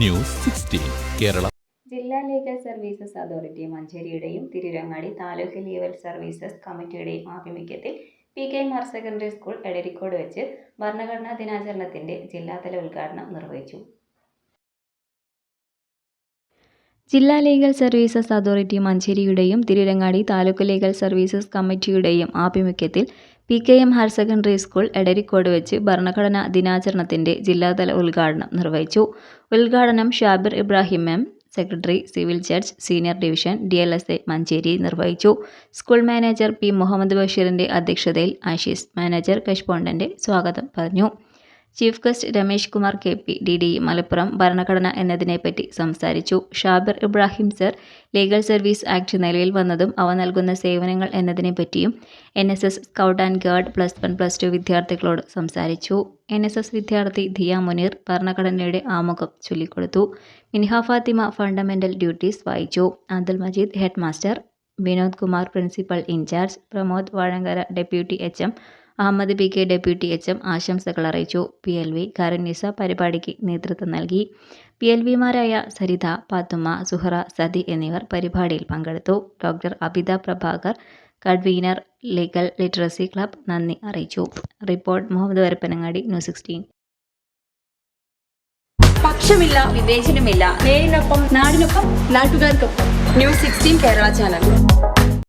News sixteen Kerala. ജില്ലാ legal services authority മഞ്ചേരിയുടെയും Tirurangadi taluk legal services കമ്മിറ്റിയുടെയും ആഭിമുഖ്യത്തിൽ P K M higher secondary school Edarikode വെച്ച് ഭരണഘടനാ ദിനാചരണത്തിന്റെ ജില്ലാതല ഉദ്ഘാടനം നിർവഹിച്ചു. ജില്ലാ ലീഗൽ സർവീസസ് അതോറിറ്റി മഞ്ചേരിയുടെയും തിരുരങ്ങാടി താലൂക്ക് ലീഗൽ സർവീസസ് കമ്മിറ്റിയുടെയും ആഭിമുഖ്യത്തിൽ P K M higher secondary school Edarikode വെച്ച് ഭരണഘടനാ ദിനാചരണത്തിന്റെ ജില്ലാതല ഉദ്ഘാടനം നിർവഹിച്ചു. ഉദ്ഘാടനം Shabir Ibrahim M secretary civil judge senior division D L S A Manjeri നിർവഹിച്ചു. സ്കൂൾ മാനേജർ പി മുഹമ്മദ് ബഷീറിന്റെ അധ്യക്ഷതയിൽ ആശീസ് മാനേജർ കഷ്പോണ്ടന്റ് സ്വാഗതം പറഞ്ഞു. Chief guest Ramesh Kumar K P D D Malappuram ഭരണഘടന എന്നതിനെപ്പറ്റി സംസാരിച്ചു. Shabir Ibrahim sir legal service act നിലയിൽ വന്നതും അവ നൽകുന്ന സേവനങ്ങൾ എന്നതിനെപ്പറ്റിയും N S S scout and guard plus one plus two വിദ്യാർത്ഥികളോട് സംസാരിച്ചു. എൻ എസ് എസ് വിദ്യാർത്ഥി ധിയ മുനീർ ഭരണഘടനയുടെ ആമുഖം ചൊല്ലിക്കൊടുത്തു. മിൻഹ ഫാത്തിമ ഫണ്ടമെന്റൽ ഡ്യൂട്ടീസ് വായിച്ചു. Abdul Majeed head master Vinod Kumar principal incharge Pramod Vazhangara deputy H M Ahammed P K deputy H M ആശംസകൾ അറിയിച്ചു. P L V Karannisa പരിപാടിക്ക് നേതൃത്വം നൽകി. പി എൽ വിമാരായ സരിത പാത്തുമ്മ സുഹറ സതി എന്നിവർ പരിപാടിയിൽ പങ്കെടുത്തു. Doctor Abitha Prabhakar convener legal literacy club നന്ദി അറിയിച്ചു. Report Muhammad Varappanangadi news sixteen. പക്ഷമില്ല വിവേചനമില്ല. നേരിനൊപ്പം നാടിനൊപ്പം നാട്ടുകാർക്കൊപ്പം. News sixteen Kerala channel.